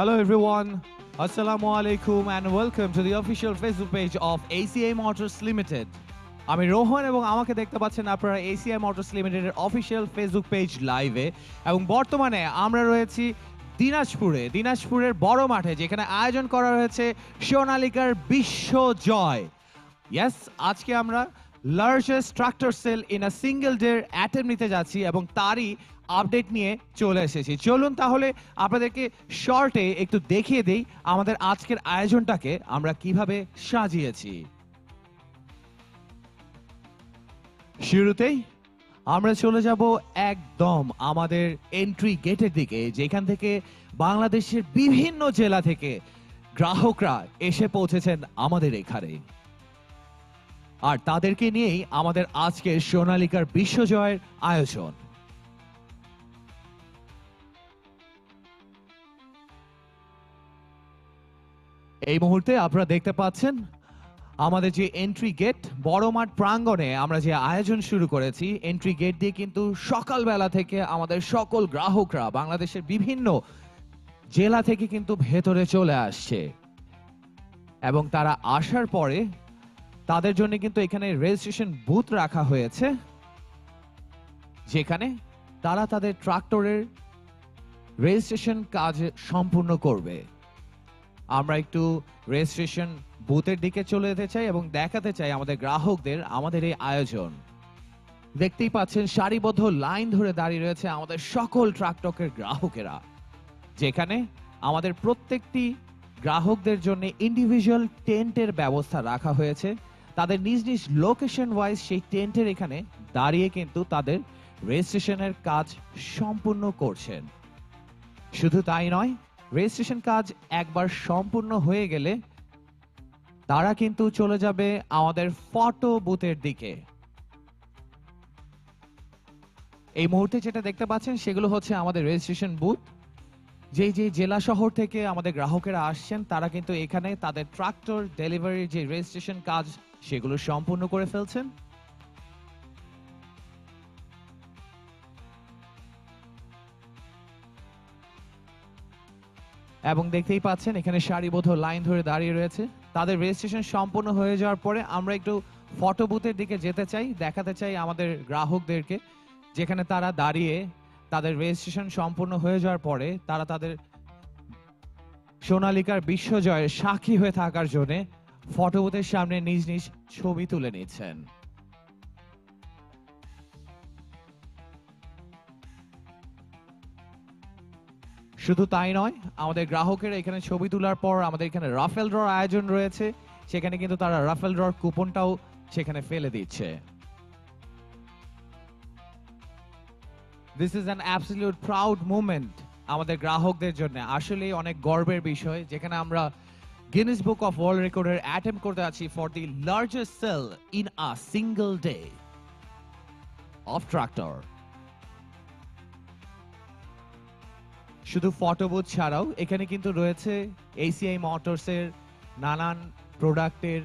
Hello, everyone. Assalamu alaikum and welcome to the official Facebook page of ACA Motors Limited. আমি রোহন এবং আমাকে দেখতে পাচ্ছেন আপনারা এসিআই মোটরস লিমিটেডের অফিসিয়াল ফেসবুক পেজ লাইভে এবং বর্তমানে আমরা রয়েছি দিনাজপুরে, দিনাজপুরের বড় মাঠে, যেখানে আয়োজন করা হয়েছে সোনালিকার বিশ্ব জয় ইয়েস আজকে আমরা largest tractor sale in a single day attempt নিতে যাচ্ছি এবং তারই আপডেট নিয়ে চলে এসেছি। চলুন তাহলে আপনাদেরকে শর্টে একটু দেখিয়ে দেই আমাদের আজকের আয়োজনটাকে আমরা কীভাবে সাজিয়েছি। শুরুতেই আমরা চলে যাব একদম আমাদের এন্ট্রি গেটের দিকে, যেখান থেকে বাংলাদেশের বিভিন্ন জেলা থেকে গ্রাহকরা এসে পৌঁছেছেন আমাদের এখানে। আর তাদেরকে নিয়েই আমাদের আজকের সোনালিকার বিশ্বজয়ের আয়োজন। এই মুহূর্তে আপনারা দেখতে পাচ্ছেন আমাদের যে এন্ট্রি গেট বড় মাঠ প্রাঙ্গণে আমরা যে আয়োজন শুরু করেছি এন্ট্রি গেট দিয়ে কিন্তু সকালবেলা থেকে আমাদের সকল গ্রাহকরা বাংলাদেশের বিভিন্ন জেলা থেকে কিন্তু ভেতরে চলে আসছে। এবং তারা আসার পরে তাদের জন্য কিন্তু এখানে রেজিস্ট্রেশন বুথ রাখা হয়েছে, যেখানে তারা তাদের ট্রাক্টরের রেজিস্ট্রেশন কাজ সম্পূর্ণ করবে। আমরা একটু রেজিস্ট্রেশন বুথের দিকে চলে যেতে চাই এবং দেখাতে চাই আমাদের গ্রাহকদের আমাদের এই আয়োজন। দেখতেই পাচ্ছেন, সারিবদ্ধ লাইন ধরে দাঁড়িয়ে রয়েছে আমাদের সকল ট্রাকটকের গ্রাহকেরা। যেখানে আমাদের প্রত্যেকটি গ্রাহকদের জন্য ইন্ডিভিজুয়াল টেন্টের ব্যবস্থা রাখা হয়েছে। তাদের নিজ নিজ লোকেশন ওয়াইজ সেই টেন্টের এখানে দাঁড়িয়ে কিন্তু তাদের রেজিস্ট্রেশনের কাজ সম্পূর্ণ করছেন। শুধু তাই নয় রেজিস্ট্রেশন কাজ একবার সম্পূর্ণ হয়ে গেলে তারা কিন্তু চলে যাবে আমাদের ফটো বুথের দিকে। এই মুহূর্তে যেটা দেখতে পাচ্ছেন সেগুলো হচ্ছে আমাদের রেজিস্ট্রেশন বুথ। যে যে জেলা শহর থেকে আমাদের গ্রাহকেরা আসছেন, তারা কিন্তু এখানে তাদের ট্রাক্টর ডেলিভারির যে রেজিস্ট্রেশন কাজ, সেগুলো সম্পূর্ণ করে ফেলছেন। এবং দেখতেই পাচ্ছেন, এখানে সারিবদ্ধ লাইন ধরে দাঁড়িয়ে রয়েছে। তাদের রেজিস্ট্রেশন সম্পূর্ণ হয়ে যাওয়ার পরে আমরা একটু ফটো বুথের দিকে যেতে চাই, দেখাতে চাই আমাদের গ্রাহকদেরকে, যেখানে তারা দাঁড়িয়ে তাদের রেজিস্ট্রেশন সম্পূর্ণ হয়ে যাওয়ার পরে তারা তাদের সোনালিকার বিশ্বজয়ের সাক্ষী হয়ে থাকার জন্য ফটো বুথের সামনে নিজ নিজ ছবি তুলে নিচ্ছেন। শুধু তাই নয়, আমাদের গ্রাহকেরা এখানে ছবি তোলার পর আমাদের এখানে রাফেল ড্রর আয়োজন রয়েছে। সেখানে কিন্তু তারা রাফেল ড্রর কুপনটাও সেখানে ফেলে দিচ্ছে। This is an absolute proud movement আমাদের গ্রাহকদের জন্য। আসলে অনেক গর্বের বিষয়, যেখানে আমরা গিনেস বুক অফ ওয়ার্ল্ড রেকর্ডের অ্যাটেম্প করতে আছি for the largest sale in a single day of tractor শুধু ফটো বুথ ছাড়াও এখানে কিন্তু রয়েছে এসিআই মোটরসের নানান প্রোডাক্টের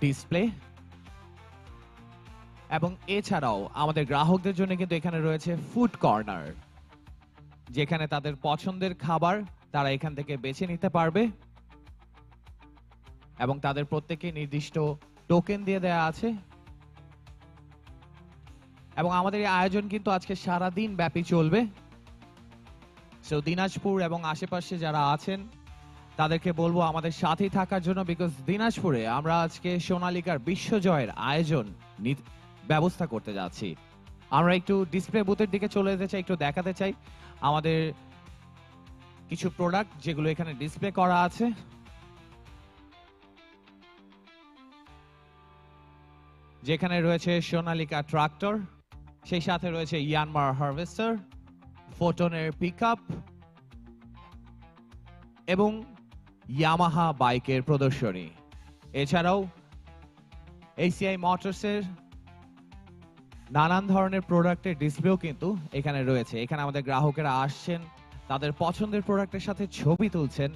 ডিসপ্লে এবং এছাড়াও আমাদের গ্রাহকদের জন্য কিন্তু এখানে রয়েছে ফুড কর্নার যেখানে তাদের পছন্দের খাবার তারা এখান থেকে বেছে নিতে পারবে এবং তাদের প্রত্যেকে নির্দিষ্ট টোকেন দিয়ে দেয়া আছে। এবং আমাদের এই আয়োজন কিন্তু আজকে সারা দিন ব্যাপী চলবে। সো দিনাজপুর এবং আশেপাশে যারা আছেন, তাদেরকে বলব আমাদের সাথেই থাকার জন্য বিকজ দিনাজপুরে আমরা আজকে সোনালিকার বিশ্বজয়ের আয়োজন ব্যবস্থা করতে যাচ্ছি। আমরা একটু ডিসপ্লে বুথের দিকে চলে যেতে চাই, একটু দেখাতে চাই। আমাদের কিছু প্রোডাক্ট যেগুলো এখানে ডিসপ্লে করা আছে। যেখানে রয়েছে সোনালিকা ট্রাক্টর সেই সাথে রয়েছে ইয়ানমার হারভেস্টার ফোটনের পিকআপ এবং ইয়ামাহা বাইকের প্রদর্শনী। এছাড়াও এসিআই মোটরসের নানান ধরনের প্রোডাক্টের ডিসপ্লেও কিন্তু এখানে রয়েছে। এখানে আমাদের গ্রাহকেরা আসছেন, তাদের পছন্দের প্রোডাক্টের সাথে ছবি তুলছেন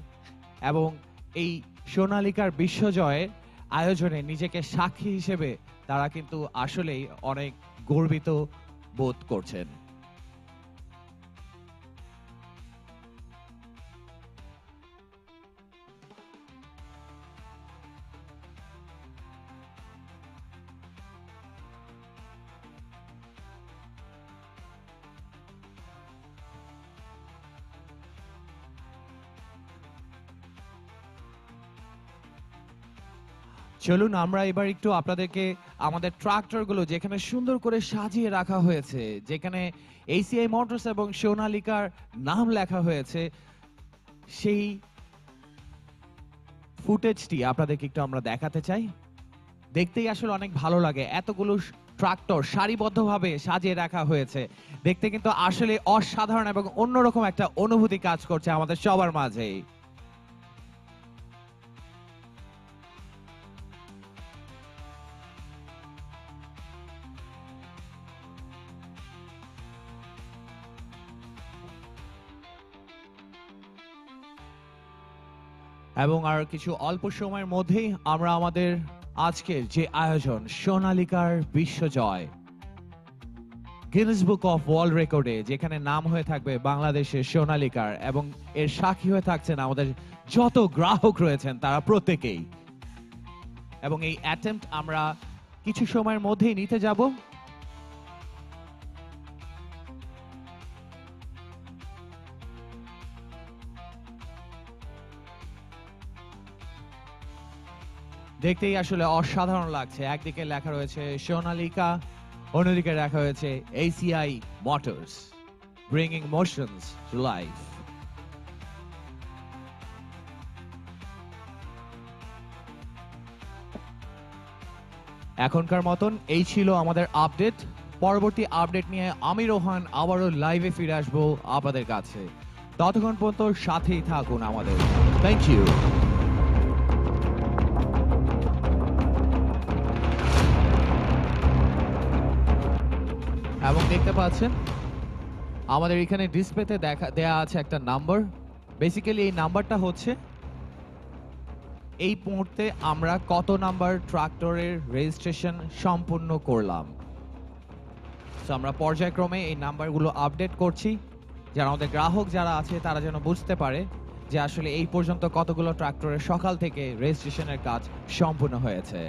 এবং এই সোনালিকার বিশ্বজয়ের আয়োজনে নিজেকে সাক্ষী হিসেবে তারা কিন্তু আসলেই অনেক গর্বিত বোধ করছেন। চলুন আমরা এবার একটু আপনাদেরকে আমাদের ট্রাক্টরগুলো যেখানে সুন্দর করে সাজিয়ে রাখা হয়েছে, যেখানে এসিআই মোটরস এবং সোনালিকার নাম লেখা হয়েছে, সেই ফুটেজটি আপনাদেরকে একটু আমরা দেখাতে চাই। দেখতেই আসলে অনেক ভালো লাগে, এতগুলো ট্রাক্টর সারিবদ্ধভাবে সাজিয়ে রাখা হয়েছে। দেখতে কিন্তু আসলে অসাধারণ এবং অন্যরকম একটা অনুভূতি কাজ করছে আমাদের সবার মাঝেই। এবং আর কিছু অল্প সময়ের মধ্যেই আমরা আমাদের আজকের যে আয়োজন, সোনালিকার বিশ্বজয় গিনেস বুক অফ ওয়ার্ল্ড রেকর্ডে যেখানে নাম হয়ে থাকবে বাংলাদেশের সোনালিকার এবং এর সাক্ষী হয়ে থাকছেন আমাদের যত গ্রাহক রয়েছেন তারা প্রত্যেকেই। এবং এই অ্যাটেম্পট আমরা কিছু সময়ের মধ্যেই নিতে যাব। দেখতেই আসলে অসাধারণ লাগছে। একদিকে লেখা রয়েছে সোনালিকা, অন্যদিকে লেখা হয়েছে ACI motors bringing motions to life এখনকার মতন এই ছিল আমাদের আপডেট। পরবর্তী আপডেট নিয়ে আমি রোহান, আবারও লাইভে ফিরে আসব আপনাদের কাছে। ততক্ষণ পর্যন্ত সাথেই থাকুন আমাদের। থ্যাংক ইউ এবং দেখতে পাচ্ছেন, আমাদের এখানে ডিসপ্লেতে দেখা, দেয়া আছে একটা নাম্বার বেসিক্যালি এই নাম্বারটা হচ্ছে, এই মুহূর্তে আমরা কত নাম্বার ট্রাক্টরের রেজিস্ট্রেশন সম্পূর্ণ করলাম। তো আমরা পর্যায়ক্রমে এই নাম্বারগুলো আপডেট করছি। যারা আমাদের গ্রাহক যারা আছে, তারা যেন বুঝতে পারে যে আসলে এই পর্যন্ত কতগুলো ট্রাক্টরের সকাল থেকে রেজিস্ট্রেশনের কাজ সম্পূর্ণ হয়েছে।